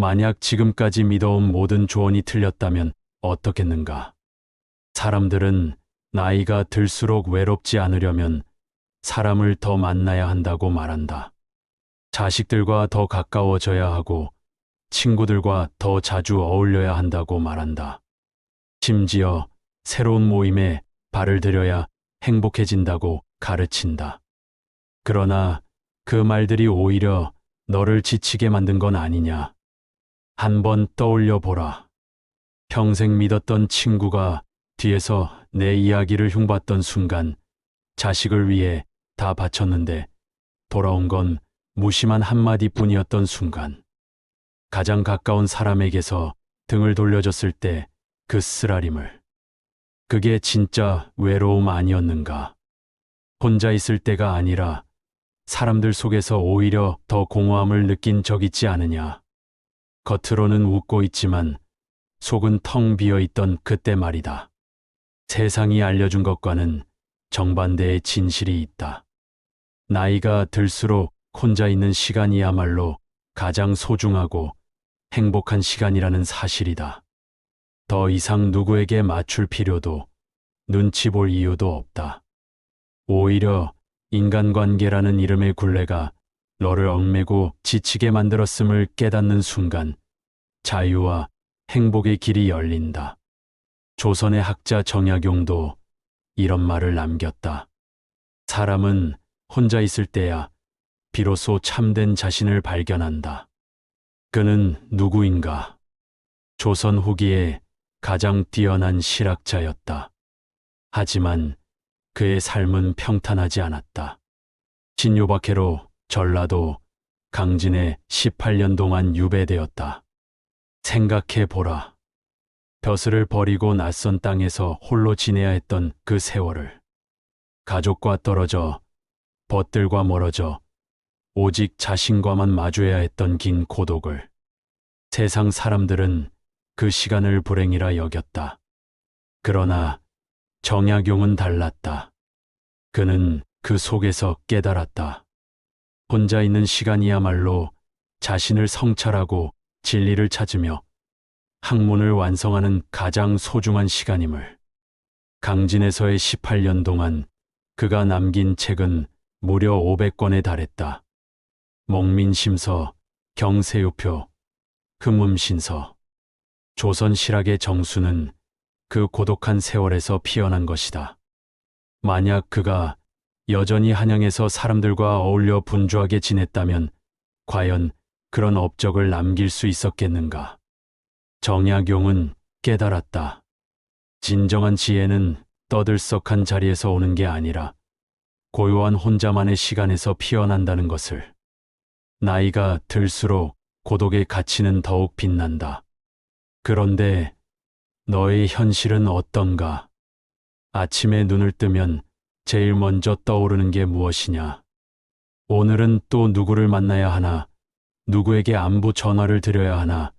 만약 지금까지 믿어온 모든 조언이 틀렸다면 어떻겠는가? 사람들은 나이가 들수록 외롭지 않으려면 사람을 더 만나야 한다고 말한다. 자식들과 더 가까워져야 하고 친구들과 더 자주 어울려야 한다고 말한다. 심지어 새로운 모임에 발을 들여야 행복해진다고 가르친다. 그러나 그 말들이 오히려 너를 지치게 만든 건 아니냐. 한번 떠올려 보라. 평생 믿었던 친구가 뒤에서 내 이야기를 흉봤던 순간 자식을 위해 다 바쳤는데 돌아온 건 무심한 한마디 뿐이었던 순간. 가장 가까운 사람에게서 등을 돌려줬을 때 그 쓰라림을. 그게 진짜 외로움 아니었는가. 혼자 있을 때가 아니라 사람들 속에서 오히려 더 공허함을 느낀 적 있지 않으냐. 겉으로는 웃고 있지만 속은 텅 비어 있던 그때 말이다. 세상이 알려준 것과는 정반대의 진실이 있다. 나이가 들수록 혼자 있는 시간이야말로 가장 소중하고 행복한 시간이라는 사실이다. 더 이상 누구에게 맞출 필요도 눈치 볼 이유도 없다. 오히려 인간관계라는 이름의 굴레가 너를 얽매고 지치게 만들었음을 깨닫는 순간 자유와 행복의 길이 열린다. 조선의 학자 정약용도 이런 말을 남겼다. 사람은 혼자 있을 때야 비로소 참된 자신을 발견한다. 그는 누구인가? 조선 후기에 가장 뛰어난 실학자였다. 하지만 그의 삶은 평탄하지 않았다. 신요박해로 전라도 강진에 18년 동안 유배되었다. 생각해 보라. 벼슬을 버리고 낯선 땅에서 홀로 지내야 했던 그 세월을. 가족과 떨어져, 벗들과 멀어져, 오직 자신과만 마주해야 했던 긴 고독을. 세상 사람들은 그 시간을 불행이라 여겼다. 그러나 정약용은 달랐다. 그는 그 속에서 깨달았다. 혼자 있는 시간이야말로 자신을 성찰하고 진리를 찾으며 학문을 완성하는 가장 소중한 시간임을. 강진에서의 18년 동안 그가 남긴 책은 무려 500권에 달했다. 목민심서, 경세유표, 흠음신서. 조선 실학의 정수는 그 고독한 세월에서 피어난 것이다. 만약 그가 여전히 한양에서 사람들과 어울려 분주하게 지냈다면 과연 그런 업적을 남길 수 있었겠는가? 정약용은 깨달았다. 진정한 지혜는 떠들썩한 자리에서 오는 게 아니라 고요한 혼자만의 시간에서 피어난다는 것을. 나이가 들수록 고독의 가치는 더욱 빛난다. 그런데 너의 현실은 어떤가? 아침에 눈을 뜨면 제일 먼저 떠오르는 게 무엇이냐? 오늘은 또 누구를 만나야 하나? 누구에게 안부 전화를 드려야 하나?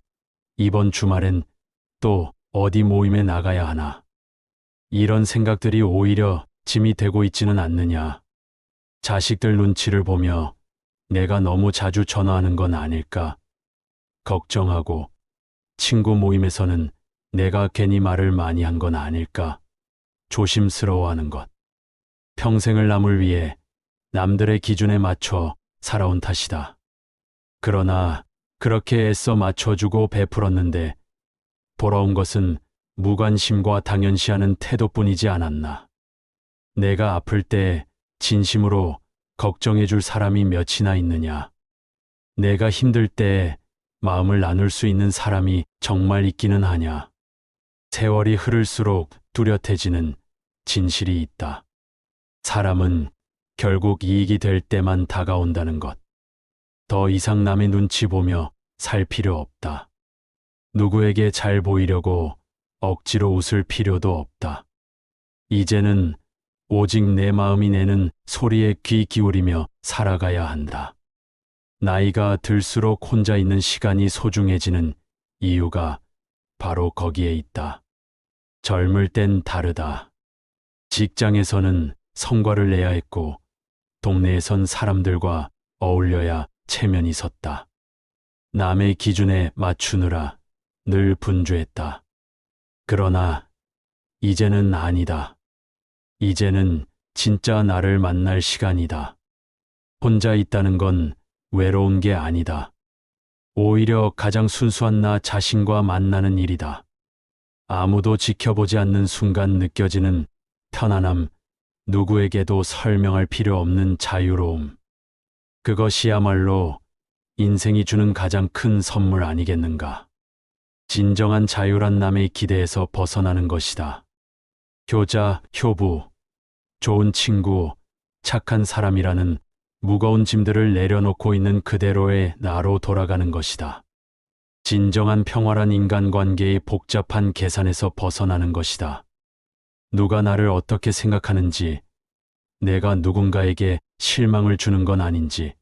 이번 주말엔 또 어디 모임에 나가야 하나? 이런 생각들이 오히려 짐이 되고 있지는 않느냐? 자식들 눈치를 보며 내가 너무 자주 전화하는 건 아닐까? 걱정하고 친구 모임에서는 내가 괜히 말을 많이 한 건 아닐까? 조심스러워하는 것. 평생을 남을 위해 남들의 기준에 맞춰 살아온 탓이다. 그러나 그렇게 애써 맞춰주고 베풀었는데 돌아온 것은 무관심과 당연시하는 태도뿐이지 않았나. 내가 아플 때 진심으로 걱정해 줄 사람이 몇이나 있느냐. 내가 힘들 때 마음을 나눌 수 있는 사람이 정말 있기는 하냐. 세월이 흐를수록 뚜렷해지는 진실이 있다. 사람은 결국 이익이 될 때만 다가온다는 것. 더 이상 남의 눈치 보며 살 필요 없다. 누구에게 잘 보이려고 억지로 웃을 필요도 없다. 이제는 오직 내 마음이 내는 소리에 귀 기울이며 살아가야 한다. 나이가 들수록 혼자 있는 시간이 소중해지는 이유가 바로 거기에 있다. 젊을 땐 다르다. 직장에서는 성과를 내야 했고, 동네에선 사람들과 어울려야 체면이 섰다. 남의 기준에 맞추느라 늘 분주했다. 그러나 이제는 아니다. 이제는 진짜 나를 만날 시간이다. 혼자 있다는 건 외로운 게 아니다. 오히려 가장 순수한 나 자신과 만나는 일이다. 아무도 지켜보지 않는 순간 느껴지는 편안함, 누구에게도 설명할 필요 없는 자유로움. 그것이야말로 인생이 주는 가장 큰 선물 아니겠는가. 진정한 자유란 남의 기대에서 벗어나는 것이다. 효자, 효부, 좋은 친구, 착한 사람이라는 무거운 짐들을 내려놓고 있는 그대로의 나로 돌아가는 것이다. 진정한 평화란 인간관계의 복잡한 계산에서 벗어나는 것이다. 누가 나를 어떻게 생각하는지, 내가 누군가에게 실망을 주는 건 아닌지,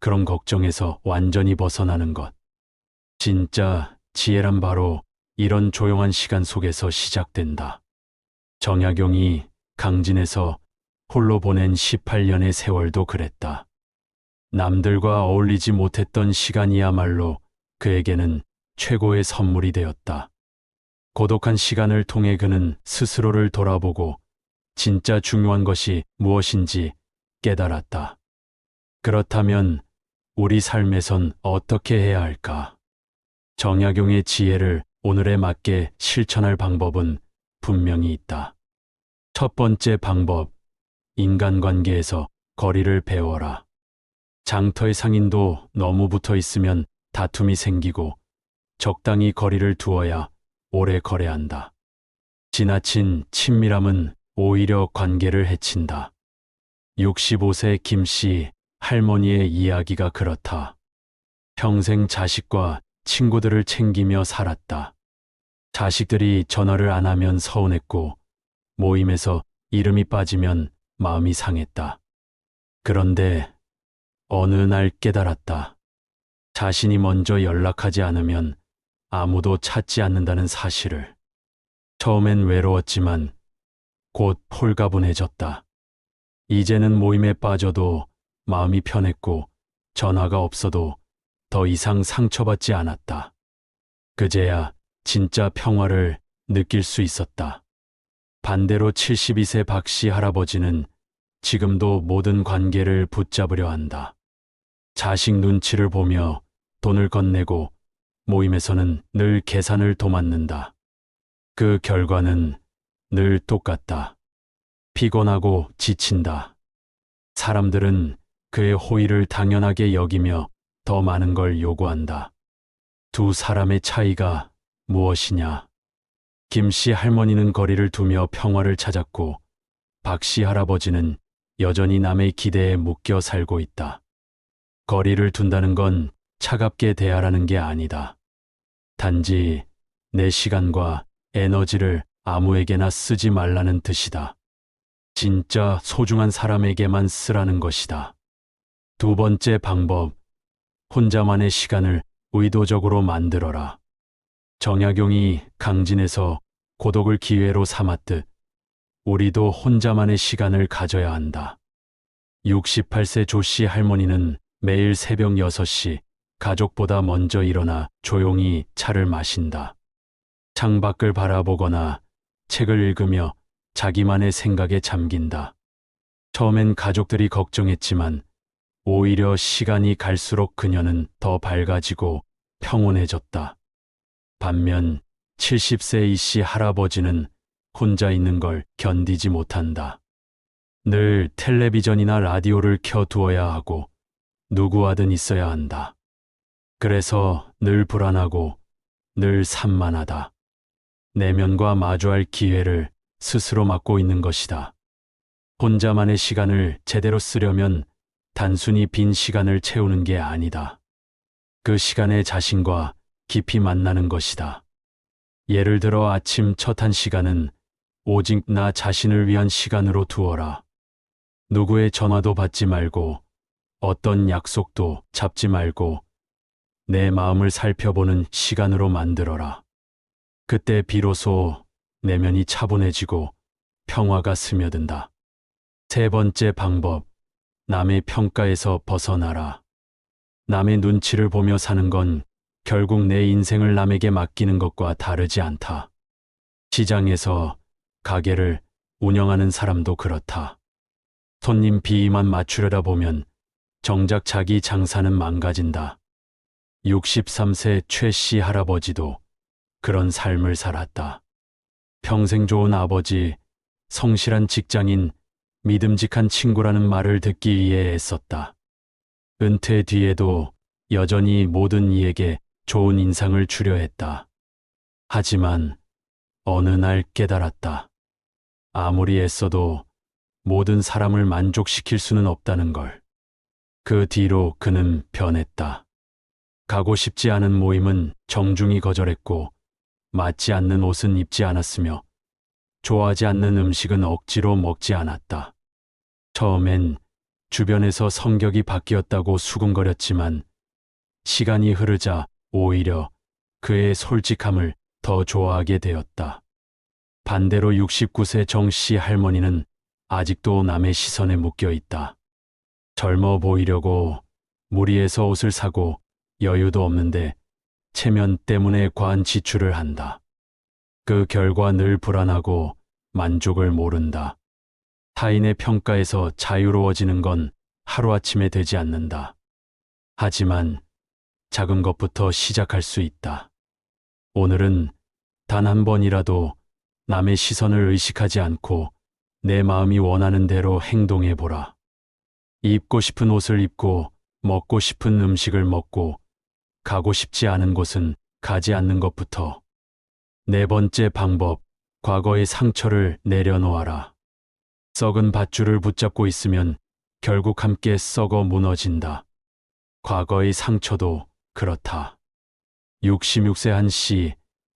그런 걱정에서 완전히 벗어나는 것. 진짜 지혜란 바로 이런 조용한 시간 속에서 시작된다. 정약용이 강진에서 홀로 보낸 18년의 세월도 그랬다. 남들과 어울리지 못했던 시간이야말로 그에게는 최고의 선물이 되었다. 고독한 시간을 통해 그는 스스로를 돌아보고 진짜 중요한 것이 무엇인지 깨달았다. 그렇다면 우리 삶에선 어떻게 해야 할까? 정약용의 지혜를 오늘에 맞게 실천할 방법은 분명히 있다. 첫 번째 방법, 인간관계에서 거리를 배워라. 장터의 상인도 너무 붙어 있으면 다툼이 생기고 적당히 거리를 두어야 오래 거래한다. 지나친 친밀함은 오히려 관계를 해친다. 65세 김씨 할머니의 이야기가 그렇다. 평생 자식과 친구들을 챙기며 살았다. 자식들이 전화를 안 하면 서운했고 모임에서 이름이 빠지면 마음이 상했다. 그런데 어느 날 깨달았다. 자신이 먼저 연락하지 않으면 아무도 찾지 않는다는 사실을. 처음엔 외로웠지만 곧 홀가분해졌다. 이제는 모임에 빠져도 마음이 편했고 전화가 없어도 더 이상 상처받지 않았다. 그제야 진짜 평화를 느낄 수 있었다. 반대로 72세 박 씨 할아버지는 지금도 모든 관계를 붙잡으려 한다. 자식 눈치를 보며 돈을 건네고 모임에서는 늘 계산을 도맡는다. 그 결과는 늘 똑같다. 피곤하고 지친다. 사람들은 그의 호의를 당연하게 여기며 더 많은 걸 요구한다. 두 사람의 차이가 무엇이냐? 김 씨 할머니는 거리를 두며 평화를 찾았고 박 씨 할아버지는 여전히 남의 기대에 묶여 살고 있다. 거리를 둔다는 건 차갑게 대하라는 게 아니다. 단지 내 시간과 에너지를 아무에게나 쓰지 말라는 뜻이다. 진짜 소중한 사람에게만 쓰라는 것이다. 두 번째 방법, 혼자만의 시간을 의도적으로 만들어라. 정약용이 강진에서 고독을 기회로 삼았듯 우리도 혼자만의 시간을 가져야 한다. 68세 조씨 할머니는 매일 새벽 6시 가족보다 먼저 일어나 조용히 차를 마신다. 창밖을 바라보거나 책을 읽으며 자기만의 생각에 잠긴다. 처음엔 가족들이 걱정했지만 오히려 시간이 갈수록 그녀는 더 밝아지고 평온해졌다. 반면 70세 이씨 할아버지는 혼자 있는 걸 견디지 못한다. 늘 텔레비전이나 라디오를 켜두어야 하고 누구와든 있어야 한다. 그래서 늘 불안하고 늘 산만하다. 내면과 마주할 기회를 스스로 막고 있는 것이다. 혼자만의 시간을 제대로 쓰려면 단순히 빈 시간을 채우는 게 아니다. 그 시간에 자신과 깊이 만나는 것이다. 예를 들어 아침 첫 한 시간은 오직 나 자신을 위한 시간으로 두어라. 누구의 전화도 받지 말고 어떤 약속도 잡지 말고 내 마음을 살펴보는 시간으로 만들어라. 그때 비로소 내면이 차분해지고 평화가 스며든다. 세 번째 방법, 남의 평가에서 벗어나라. 남의 눈치를 보며 사는 건 결국 내 인생을 남에게 맡기는 것과 다르지 않다. 시장에서 가게를 운영하는 사람도 그렇다. 손님 비위만 맞추려다 보면 정작 자기 장사는 망가진다. 63세 최 씨 할아버지도 그런 삶을 살았다. 평생 좋은 아버지, 성실한 직장인, 믿음직한 친구라는 말을 듣기 위해 애썼다. 은퇴 뒤에도 여전히 모든 이에게 좋은 인상을 주려 했다. 하지만 어느 날 깨달았다. 아무리 애써도 모든 사람을 만족시킬 수는 없다는 걸. 그 뒤로 그는 변했다. 가고 싶지 않은 모임은 정중히 거절했고, 맞지 않는 옷은 입지 않았으며, 좋아하지 않는 음식은 억지로 먹지 않았다. 처음엔 주변에서 성격이 바뀌었다고 수군거렸지만, 시간이 흐르자 오히려 그의 솔직함을 더 좋아하게 되었다. 반대로 69세 정 씨 할머니는 아직도 남의 시선에 묶여 있다. 젊어 보이려고 무리해서 옷을 사고 여유도 없는데 체면 때문에 과한 지출을 한다. 그 결과 늘 불안하고 만족을 모른다. 타인의 평가에서 자유로워지는 건 하루아침에 되지 않는다. 하지만 작은 것부터 시작할 수 있다. 오늘은 단 한 번이라도 남의 시선을 의식하지 않고 내 마음이 원하는 대로 행동해 보라. 입고 싶은 옷을 입고 먹고 싶은 음식을 먹고 가고 싶지 않은 곳은 가지 않는 것부터. 네 번째 방법, 과거의 상처를 내려놓아라. 썩은 밧줄을 붙잡고 있으면 결국 함께 썩어 무너진다. 과거의 상처도 그렇다. 66세 한 씨,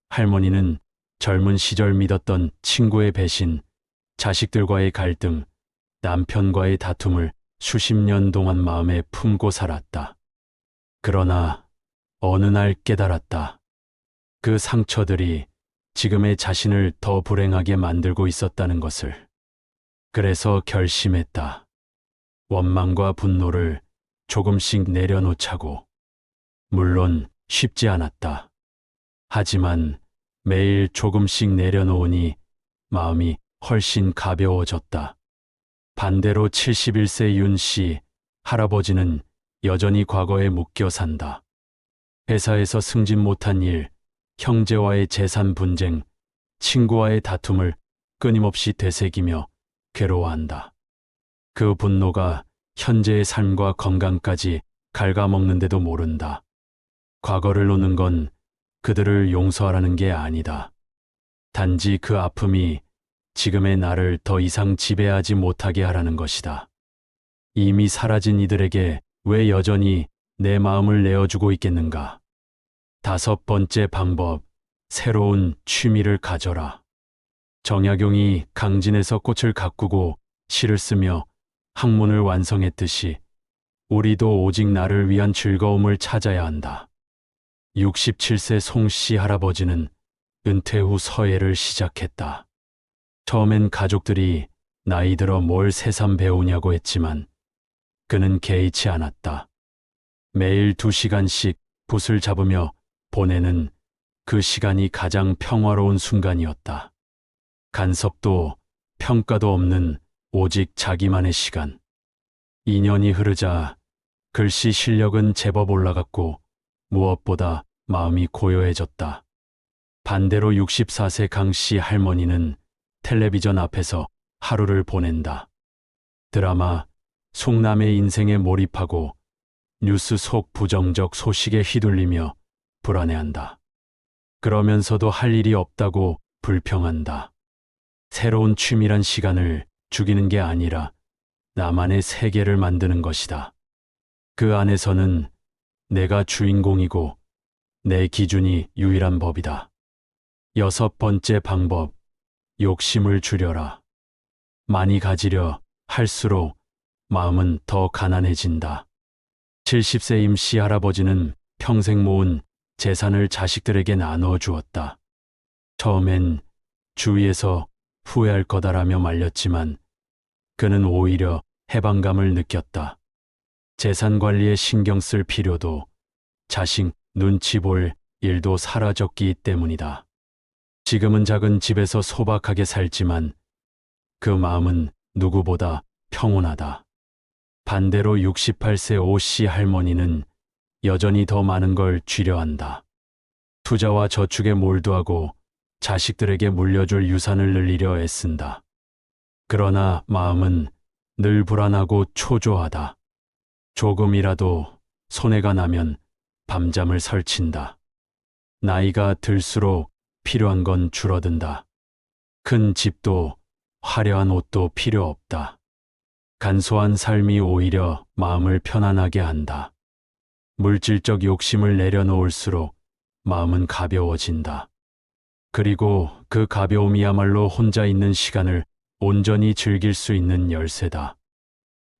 할머니는 젊은 시절 믿었던 친구의 배신, 자식들과의 갈등, 남편과의 다툼을 수십 년 동안 마음에 품고 살았다. 그러나 어느 날 깨달았다. 그 상처들이 지금의 자신을 더 불행하게 만들고 있었다는 것을. 그래서 결심했다. 원망과 분노를 조금씩 내려놓자고. 물론 쉽지 않았다. 하지만 매일 조금씩 내려놓으니 마음이 훨씬 가벼워졌다. 반대로 71세 윤 씨, 할아버지는 여전히 과거에 묶여 산다. 회사에서 승진 못한 일, 형제와의 재산 분쟁, 친구와의 다툼을 끊임없이 되새기며 괴로워한다. 그 분노가 현재의 삶과 건강까지 갉아먹는데도 모른다. 과거를 노는 건 그들을 용서하라는 게 아니다. 단지 그 아픔이 지금의 나를 더 이상 지배하지 못하게 하라는 것이다. 이미 사라진 이들에게 왜 여전히 내 마음을 내어주고 있겠는가? 다섯 번째 방법, 새로운 취미를 가져라. 정약용이 강진에서 꽃을 가꾸고 시를 쓰며 학문을 완성했듯이 우리도 오직 나를 위한 즐거움을 찾아야 한다. 67세 송 씨 할아버지는 은퇴 후 서예를 시작했다. 처음엔 가족들이 나이 들어 뭘 새삼 배우냐고 했지만 그는 개의치 않았다. 매일 두 시간씩 붓을 잡으며 보내는 그 시간이 가장 평화로운 순간이었다. 간섭도 평가도 없는 오직 자기만의 시간. 2년이 흐르자 글씨 실력은 제법 올라갔고 무엇보다 마음이 고요해졌다. 반대로 64세 강 씨 할머니는 텔레비전 앞에서 하루를 보낸다. 드라마 속남의 인생에 몰입하고 뉴스 속 부정적 소식에 휘둘리며 불안해한다. 그러면서도 할 일이 없다고 불평한다. 새로운 취미란 시간을 죽이는 게 아니라 나만의 세계를 만드는 것이다. 그 안에서는 내가 주인공이고 내 기준이 유일한 법이다. 여섯 번째 방법, 욕심을 줄여라. 많이 가지려 할수록 마음은 더 가난해진다. 70세 임 씨 할아버지는 평생 모은 재산을 자식들에게 나누어 주었다. 처음엔 주위에서 후회할 거다라며 말렸지만 그는 오히려 해방감을 느꼈다. 재산 관리에 신경 쓸 필요도 자식 눈치 볼 일도 사라졌기 때문이다. 지금은 작은 집에서 소박하게 살지만 그 마음은 누구보다 평온하다. 반대로 68세 오씨 할머니는 여전히 더 많은 걸 쥐려한다. 투자와 저축에 몰두하고 자식들에게 물려줄 유산을 늘리려 애쓴다. 그러나 마음은 늘 불안하고 초조하다. 조금이라도 손해가 나면 밤잠을 설친다. 나이가 들수록 필요한 건 줄어든다. 큰 집도 화려한 옷도 필요 없다. 간소한 삶이 오히려 마음을 편안하게 한다. 물질적 욕심을 내려놓을수록 마음은 가벼워진다. 그리고 그 가벼움이야말로 혼자 있는 시간을 온전히 즐길 수 있는 열쇠다.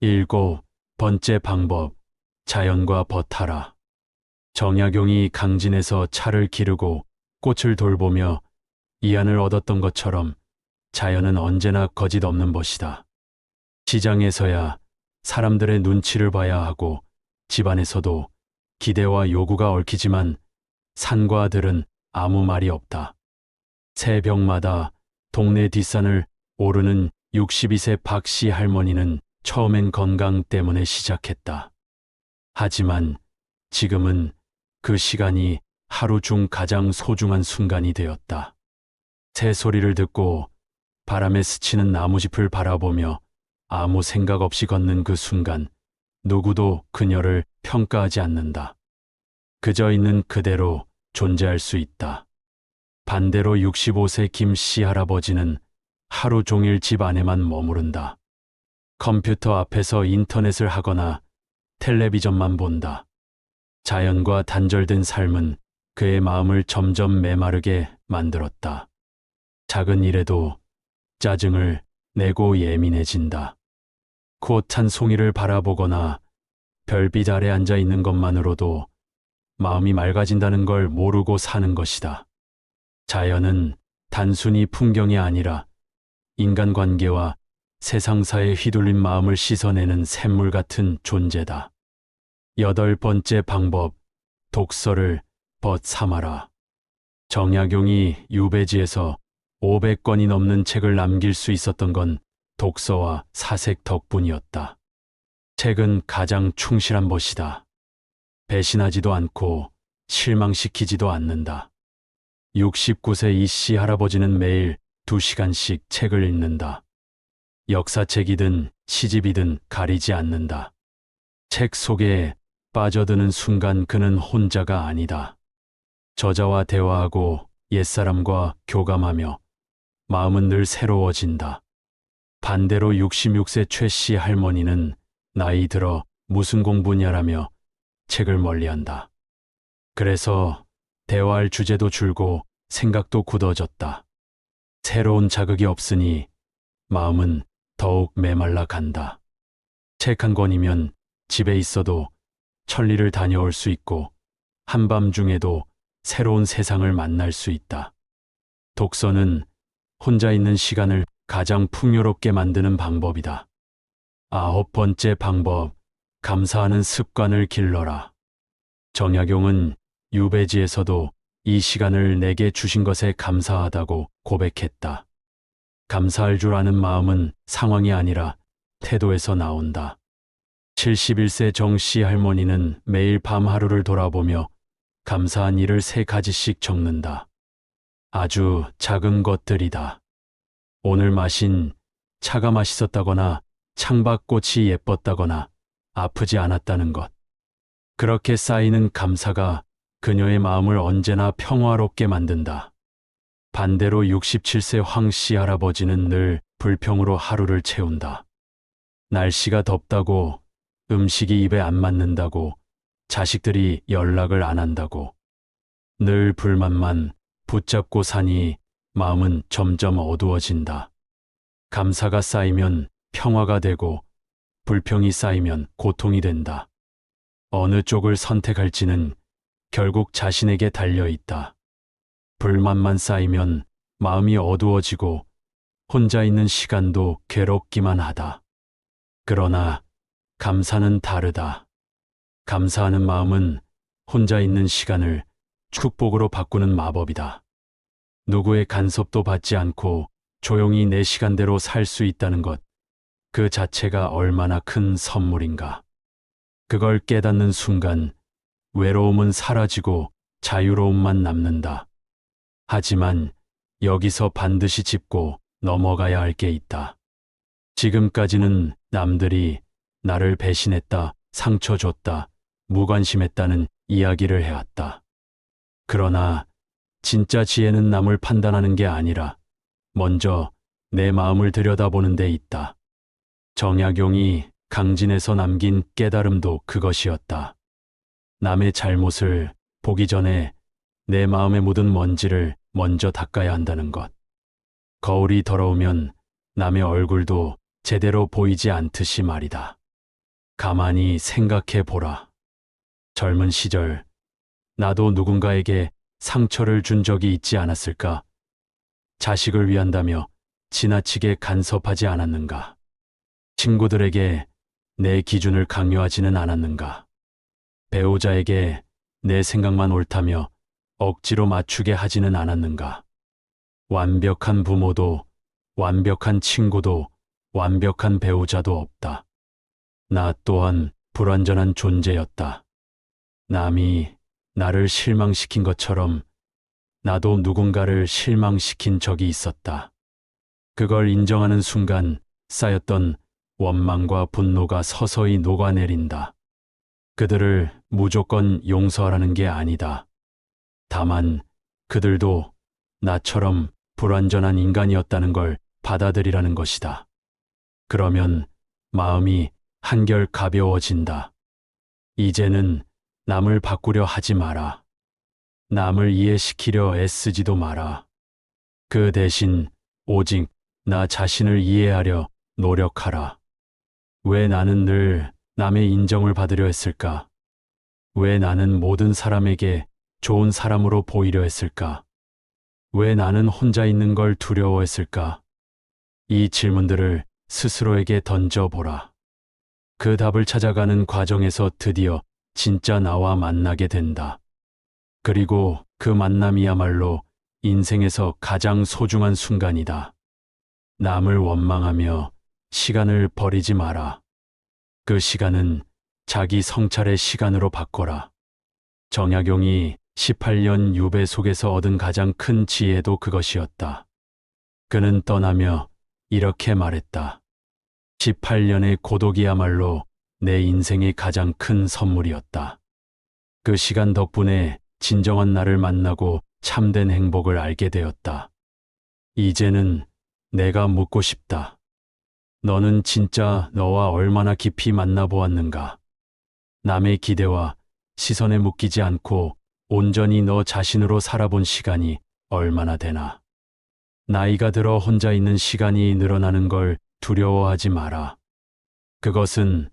일곱 번째 방법, 자연과 버타라. 정약용이 강진에서 차를 기르고 꽃을 돌보며 이안을 얻었던 것처럼 자연은 언제나 거짓 없는 것이다. 시장에서야 사람들의 눈치를 봐야 하고 집안에서도 기대와 요구가 얽히지만 산과 들은 아무 말이 없다. 새벽마다 동네 뒷산을 오르는 62세 박 씨 할머니는 처음엔 건강 때문에 시작했다. 하지만 지금은 그 시간이 하루 중 가장 소중한 순간이 되었다. 새 소리를 듣고 바람에 스치는 나무짚을 바라보며 아무 생각 없이 걷는 그 순간 누구도 그녀를 평가하지 않는다. 그저 있는 그대로 존재할 수 있다. 반대로 65세 김 씨 할아버지는 하루 종일 집 안에만 머무른다. 컴퓨터 앞에서 인터넷을 하거나 텔레비전만 본다. 자연과 단절된 삶은 그의 마음을 점점 메마르게 만들었다. 작은 일에도 짜증을 내고 예민해진다. 꽃한 송이를 바라보거나 별빛 아래 앉아 있는 것만으로도 마음이 맑아진다는 걸 모르고 사는 것이다. 자연은 단순히 풍경이 아니라 인간관계와 세상사에 휘둘린 마음을 씻어내는 샘물 같은 존재다. 여덟 번째 방법, 독서를 벗 삼아라. 정약용이 유배지에서 500권이 넘는 책을 남길 수 있었던 건 독서와 사색 덕분이었다. 책은 가장 충실한 것이다. 배신하지도 않고 실망시키지도 않는다. 69세 이 씨 할아버지는 매일 2시간씩 책을 읽는다. 역사책이든 시집이든 가리지 않는다. 책 속에 빠져드는 순간 그는 혼자가 아니다. 저자와 대화하고 옛사람과 교감하며 마음은 늘 새로워진다. 반대로 66세 최 씨 할머니는 나이 들어 무슨 공부냐라며 책을 멀리한다. 그래서 대화할 주제도 줄고 생각도 굳어졌다. 새로운 자극이 없으니 마음은 더욱 메말라 간다. 책 한 권이면 집에 있어도 천리를 다녀올 수 있고 한밤중에도 새로운 세상을 만날 수 있다. 독서는 혼자 있는 시간을 가장 풍요롭게 만드는 방법이다. 아홉 번째 방법, 감사하는 습관을 길러라. 정약용은 유배지에서도 이 시간을 내게 주신 것에 감사하다고 고백했다. 감사할 줄 아는 마음은 상황이 아니라 태도에서 나온다. 71세 정 씨 할머니는 매일 밤 하루를 돌아보며 감사한 일을 세 가지씩 적는다. 아주 작은 것들이다. 오늘 마신 차가 맛있었다거나 창밖꽃이 예뻤다거나 아프지 않았다는 것. 그렇게 쌓이는 감사가 그녀의 마음을 언제나 평화롭게 만든다. 반대로 67세 황 씨 할아버지는 늘 불평으로 하루를 채운다. 날씨가 덥다고, 음식이 입에 안 맞는다고, 자식들이 연락을 안 한다고. 늘 불만만 붙잡고 사니 마음은 점점 어두워진다. 감사가 쌓이면 평화가 되고 불평이 쌓이면 고통이 된다. 어느 쪽을 선택할지는 결국 자신에게 달려 있다. 불만만 쌓이면 마음이 어두워지고 혼자 있는 시간도 괴롭기만 하다. 그러나 감사는 다르다. 감사하는 마음은 혼자 있는 시간을 축복으로 바꾸는 마법이다. 누구의 간섭도 받지 않고 조용히 내 시간대로 살 수 있다는 것, 그 자체가 얼마나 큰 선물인가. 그걸 깨닫는 순간 외로움은 사라지고 자유로움만 남는다. 하지만 여기서 반드시 짚고 넘어가야 할 게 있다. 지금까지는 남들이 나를 배신했다, 상처 줬다, 무관심했다는 이야기를 해왔다. 그러나 진짜 지혜는 남을 판단하는 게 아니라 먼저 내 마음을 들여다보는 데 있다. 정약용이 강진에서 남긴 깨달음도 그것이었다. 남의 잘못을 보기 전에 내 마음에 묻은 먼지를 먼저 닦아야 한다는 것. 거울이 더러우면 남의 얼굴도 제대로 보이지 않듯이 말이다. 가만히 생각해 보라. 젊은 시절, 나도 누군가에게 상처를 준 적이 있지 않았을까? 자식을 위한다며 지나치게 간섭하지 않았는가? 친구들에게 내 기준을 강요하지는 않았는가? 배우자에게 내 생각만 옳다며 억지로 맞추게 하지는 않았는가? 완벽한 부모도, 완벽한 친구도, 완벽한 배우자도 없다. 나 또한 불완전한 존재였다. 남이 나를 실망시킨 것처럼 나도 누군가를 실망시킨 적이 있었다. 그걸 인정하는 순간 쌓였던 원망과 분노가 서서히 녹아내린다. 그들을 무조건 용서하라는 게 아니다. 다만 그들도 나처럼 불완전한 인간이었다는 걸 받아들이라는 것이다. 그러면 마음이 한결 가벼워진다. 이제는 남을 바꾸려 하지 마라. 남을 이해시키려 애쓰지도 마라. 그 대신 오직 나 자신을 이해하려 노력하라. 왜 나는 늘 남의 인정을 받으려 했을까? 왜 나는 모든 사람에게 좋은 사람으로 보이려 했을까? 왜 나는 혼자 있는 걸 두려워했을까? 이 질문들을 스스로에게 던져보라. 그 답을 찾아가는 과정에서 드디어 진짜 나와 만나게 된다. 그리고 그 만남이야말로 인생에서 가장 소중한 순간이다. 남을 원망하며 시간을 버리지 마라. 그 시간은 자기 성찰의 시간으로 바꿔라. 정약용이 18년 유배 속에서 얻은 가장 큰 지혜도 그것이었다. 그는 떠나며 이렇게 말했다. 18년의 고독이야말로 내 인생의 가장 큰 선물이었다. 그 시간 덕분에 진정한 나를 만나고 참된 행복을 알게 되었다. 이제는 내가 묻고 싶다. 너는 진짜 너와 얼마나 깊이 만나보았는가? 남의 기대와 시선에 묶이지 않고 온전히 너 자신으로 살아본 시간이 얼마나 되나? 나이가 들어 혼자 있는 시간이 늘어나는 걸 두려워하지 마라. 그것은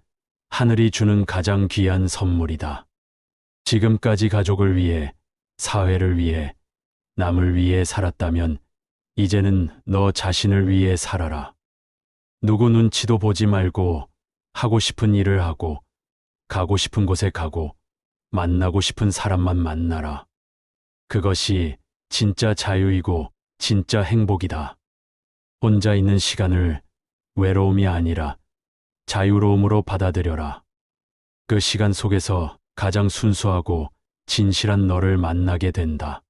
하늘이 주는 가장 귀한 선물이다. 지금까지 가족을 위해, 사회를 위해, 남을 위해 살았다면 이제는 너 자신을 위해 살아라. 누구 눈치도 보지 말고 하고 싶은 일을 하고 가고 싶은 곳에 가고 만나고 싶은 사람만 만나라. 그것이 진짜 자유이고 진짜 행복이다. 혼자 있는 시간을 외로움이 아니라 자유로움으로 받아들여라. 그 시간 속에서 가장 순수하고 진실한 너를 만나게 된다.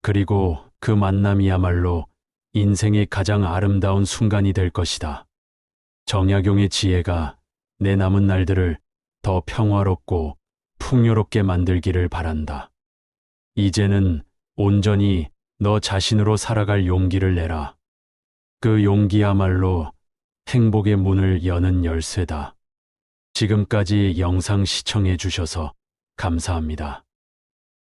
그리고 그 만남이야말로 인생의 가장 아름다운 순간이 될 것이다. 정약용의 지혜가 내 남은 날들을 더 평화롭고 풍요롭게 만들기를 바란다. 이제는 온전히 너 자신으로 살아갈 용기를 내라. 그 용기야말로 행복의 문을 여는 열쇠다. 지금까지 영상 시청해 주셔서 감사합니다.